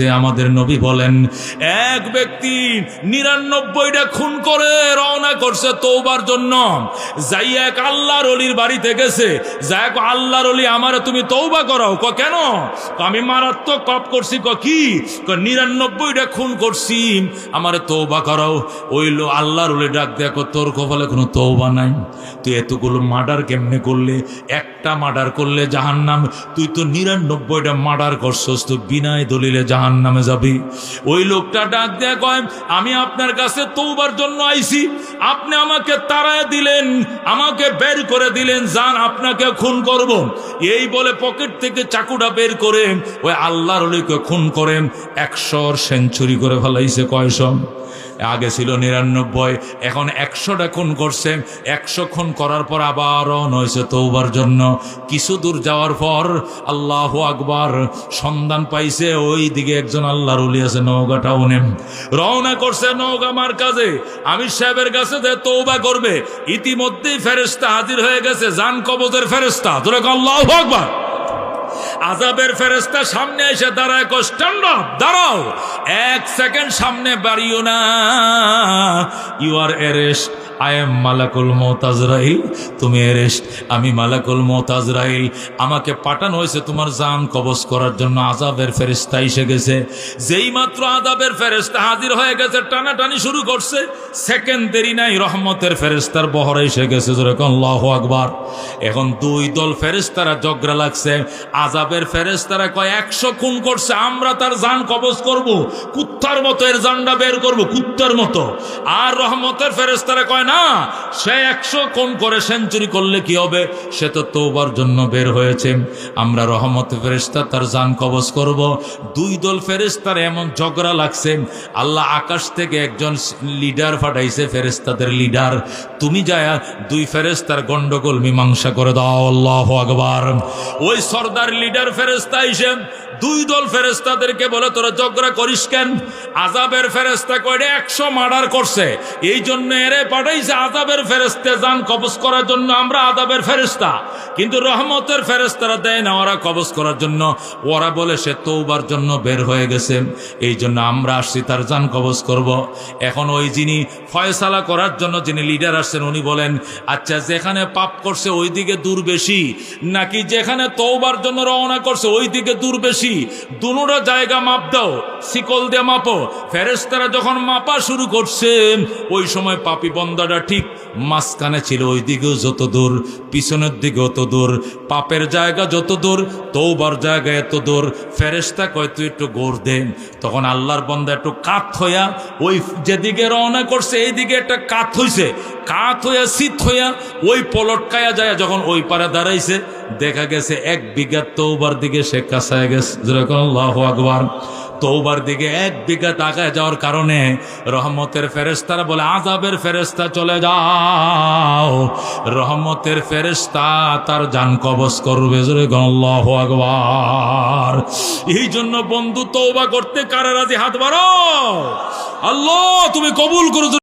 যে আমাদের নবী বলেন, এক ব্যক্তি নিরানব্বইটা খুন করে, রওনা করছে তৌবার জন্য। যাই এক আল্লাহর অলির বাড়িতে গেছে। যাই এক আল্লাহর অলি, আমারে তুমি তৌবা করাও। ক কেন? আমি মারাত্মক কপ করছি। ক? কি নিরানব্বইটা খুন করছি, আমারে তৌবা করাও। ওই লো আল্লাহর অলি ডাক দেখো তোর কপালে কোনো তৌবা নাই? তুই এতগুলো মার্ডার কেমনে করলে? একটা মার্ডার করলে জাহান্নাম, তুই তো নিরানব্বইটা মার্ডার করছস তো বিনায় দলিলে জাহান নামে যাবি। ওই লোকটা ডাক দেয়া, কয়, আমি আপনার কাছে তৌবার জন্য আইছি। আপনি আমাকে তাড়ায় দিলেন, আমাকে বের করে দিলেন, যান আপনাকে খুন করব। এই বলে পকেট থেকে চাকুটা বের করে ওই আল্লাহর অলিকে খুন করেন। একশোর সেঞ্চুরি করে ফেলাইছে কয়শো আগে ছিল নিরানব্বই, এখন একশোটা খুন করছে। একশো খুন করার পর আবার নয়েছে তৌবার জন্য। কিছু দূর যাওয়ার পর আল্লাহ আকবার সন্ধান পাইছে ওই দিকে একজন আল্লাহর উলি আছে নৌকা টাউনে। রওনা করছে নৌকা মার কাজে। আমি সাহেবের কাছে যে তৌবা করবে, ইতিমধ্যেই ফেরেস্তা হাজির হয়ে গেছে জান কবজের ফেরেস্তা তোরা আল্লাহ আকবার। আজাবের ফেরেস্তা সামনে এসে দাঁড়ায় স্ট্যান্ড দাঁড়াও, এক সেকেন্ড সামনে বাড়িও না। You are arrest I am মালাকুল মোতাজরাইল তুমি এরেস্ট আমি মালাকুল মোতাজরাইল আমাকে পাঠানো হয়েছে তোমার জান কবজ করার জন্য। আজাবের ফেরেস্তা এসে গেছে। যেই মাত্র আজাবের ফেরেস্তা হাজির হয়ে গেছে, টানাটানি শুরু করছে। সেকেন্ড দেরি নাই, রহমতের ফেরেস্তার বহর এসে গেছে। যেরকম লহ আকবার। এখন দুই দল ফেরেস্তারা জগড়া লাগছে। আজাবের ফেরেস্তারা কয়, একশো খুন করছে, আমরা তার জান কবজ করব, কুত্তার মতো এর জানটা বের করব, কুত্তার মতো। আর রহমতের ফেরেস্তারা কয়, না, সে একশো কোন করে সেঞ্চুরি করলে কি হবে? সে তো তোবার জন্য বের হয়েছে। আমরা রহমত ফেরেস্তা তার জান কবজ করব। দুই দল ফেরেস্তার এমন ঝগড়া লাগছে, আল্লাহ আকাশ থেকে একজন লিডার ফাটাইছে ফেরেস্তাদের লিডার। তুমি যায় দুই ফেরেস্তার গন্ডগোল মীমাংসা করে দাও, আল্লাহ আকবার। ওই সর্দার লিডার ফেরেস্তা এসে দুই দল ফেরেস্তাদেরকে বলে তোরা ঝগড়া করিস কেন? আজাবের ফেরেস্তা কয়টা? একশো মার্ডার করছে। এই জন্য এরে পাঠাইছে আজাবের ফেরেস্তে যান কবজ করার জন্য আমরা আজাবের ফেরেস্তা কিন্তু রহমতের ফেরেস্তারা দেয় না ওরা কবজ করার জন্য। ওরা বলে, সে তৌবার জন্য বের হয়ে গেছে। এই জন্য আমরা আসছি, তার যান কবজ করব। এখন ওই যিনি ফয়সালা করার জন্য যিনি লিডার আসছেন, উনি বলেন আচ্ছা যেখানে পাপ করছে ওই দিকে দূর বেশি, নাকি যেখানে তৌবার জন্য রওনা করছে ওই দিকে দূর বেশি? দুটা জায়গা মাপ দাও, শিকল দিয়ে মাপো। ফেরেস্তারা যখন মাপা শুরু করছে, ওই সময় পাপি বন্দাটা ঠিক মাঝখানে ছিল, ওই দিকেও যত দূর, পিছনের দিকে অত দূর, পাপের জায়গা যত দূর তৌবার জায়গা এত দূর। ফেরেস্তা কয়, তুই একটু গোর দে। তখন আল্লাহর বন্দা একটু কাত হইয়া ওই যেদিকে রওনা করছে, এইদিকে একটা কাত হইছে। কাত হইয়া, শীত হইয়া ওই পলটকায়া যায় যখন ওই পারে দাঁড়াইছে, দেখা গেছে এক বিঘা তৌবার দিকে সে কাছায় গেছে। যেরকম আল্লাহ আকবার। তৌবার দিকে এক বিঘা তাকায় যাওয়ার কারণে রহমতের ফেরেস্তারা বলে আজাবের ফেরেস্তা চলে যাও। রহমতের ফেরেস্তা তার যান কবচ করবে আকবার। এই জন্য বন্ধু তৌবা করতে কারা রাজি? হাত বাড়াও। আল্লাহ, তুমি কবুল করো।